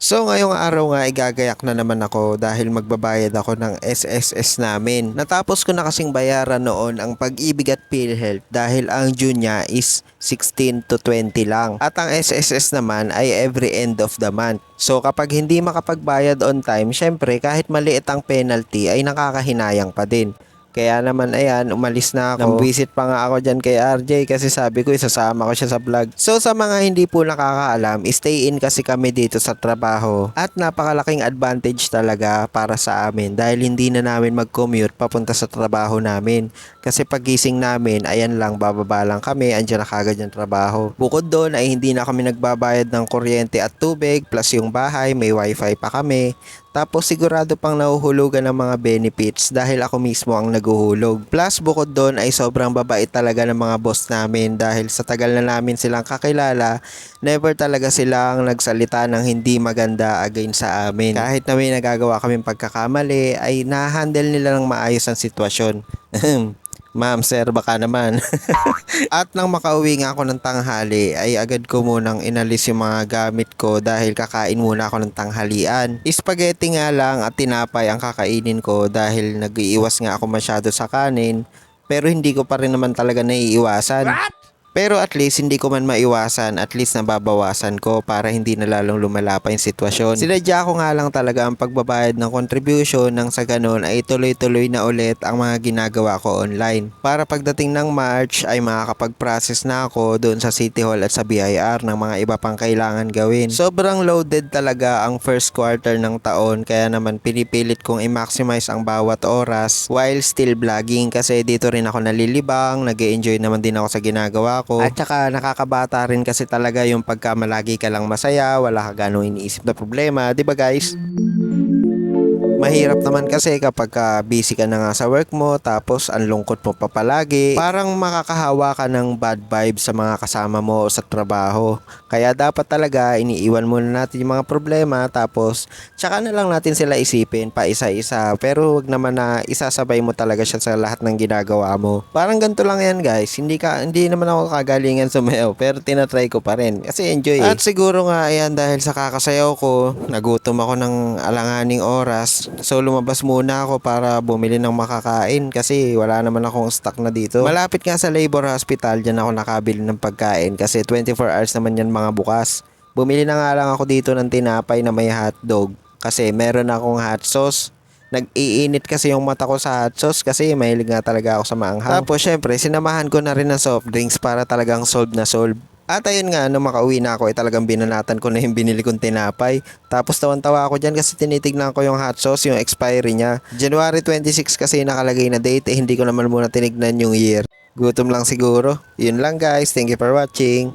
So ngayong araw nga igagayak na naman ako dahil magbabayad ako ng SSS namin. Natapos ko na kasing bayaran noon ang pag-ibig at PhilHealth dahil ang due niya is 16 to 20 lang. At ang SSS naman ay every end of the month. So kapag hindi makapagbayad on time, syempre kahit maliit ang penalty ay nakakahinayang pa din. Kaya naman ayan, umalis na ako. Nang-visit pa nga ako dyan kay RJ kasi sabi ko isasama ko siya sa vlog. So sa mga hindi po nakakaalam, stay in kasi kami dito sa trabaho. At napakalaking advantage talaga para sa amin dahil hindi na namin mag-commute papunta sa trabaho namin. Kasi pagising namin, ayan lang, bababa lang kami, andyan na kagad yung trabaho. Bukod doon ay hindi na kami nagbabayad ng kuryente at tubig plus yung bahay, may wifi pa kami. Tapos sigurado pang nahuhulugan ng mga benefits dahil ako mismo ang naguhulog. Plus bukod doon ay sobrang babait talaga ng mga boss namin dahil sa tagal na namin silang kakilala, never talaga silang nagsalita ng hindi maganda against sa amin. Kahit na may nagagawa kaming pagkakamali ay na-handle nila ng maayos ang sitwasyon. Ma'am, sir, baka naman. At nang makauwi nga ako ng tanghali, ay agad ko munang inalis yung mga gamit ko dahil kakain muna ako ng tanghalian. Spaghetti nga lang at tinapay ang kakainin ko dahil nag-iiwas nga ako masyado sa kanin. Pero hindi ko pa rin naman talaga naiiwasan. Pero at least hindi ko man maiwasan, at least nababawasan ko para hindi na lalong lumala pa yung sitwasyon. Sinadya ko nga lang talaga ang pagbabayad ng contribution nang sa ganun ay tuloy-tuloy na ulit ang mga ginagawa ko online. Para pagdating ng March ay makakapag-process na ako doon sa City Hall at sa BIR ng mga iba pang kailangan gawin. Sobrang loaded talaga ang first quarter ng taon kaya naman pinipilit kong i-maximize ang bawat oras while still vlogging kasi dito rin ako nalilibang, nag enjoy naman din ako sa ginagawa. At saka nakakabata rin kasi talaga yung pagka malagi ka lang masaya, wala ka ganong iniisip na problema, 'di ba guys? Mahirap naman kasi kapag ka busy ka na nga sa work mo tapos ang lungkot mo pa palagi. Parang makakahawa ka ng bad vibes sa mga kasama mo sa trabaho. Kaya dapat talaga iniiwan muna natin yung mga problema tapos tsaka na lang natin sila isipin pa isa-isa. Pero wag naman na isasabay mo talaga siya sa lahat ng ginagawa mo. Parang ganito lang yan guys. Hindi ka hindi naman ako kagalingan sumayaw pero tinatry ko pa rin kasi enjoy. eh. At siguro nga ayan dahil sa kakasayaw ko, nagutom ako ng alanganing oras. So lumabas muna ako para bumili ng makakain kasi wala naman akong stock na dito. Malapit nga sa labor hospital, dyan ako nakabili ng pagkain kasi 24 hours naman yan mga bukas. Bumili na nga lang ako dito ng tinapay na may hotdog kasi meron akong hot sauce. Nag-iinit kasi yung mata ko sa hot sauce kasi mahilig nga talaga ako sa maanghang. Tapos syempre, sinamahan ko na rin ng soft drinks para talagang solve na solve. At ayun nga, nung makauwi na ako, ay talagang binanatan ko na yung binili kong tinapay. Tapos tawan-tawa ako dyan kasi tinitignan ko yung hot sauce, yung expiry niya. January 26 kasi nakalagay na date, eh hindi ko naman muna tinignan yung year. Gutom lang siguro. Yun lang guys, thank you for watching.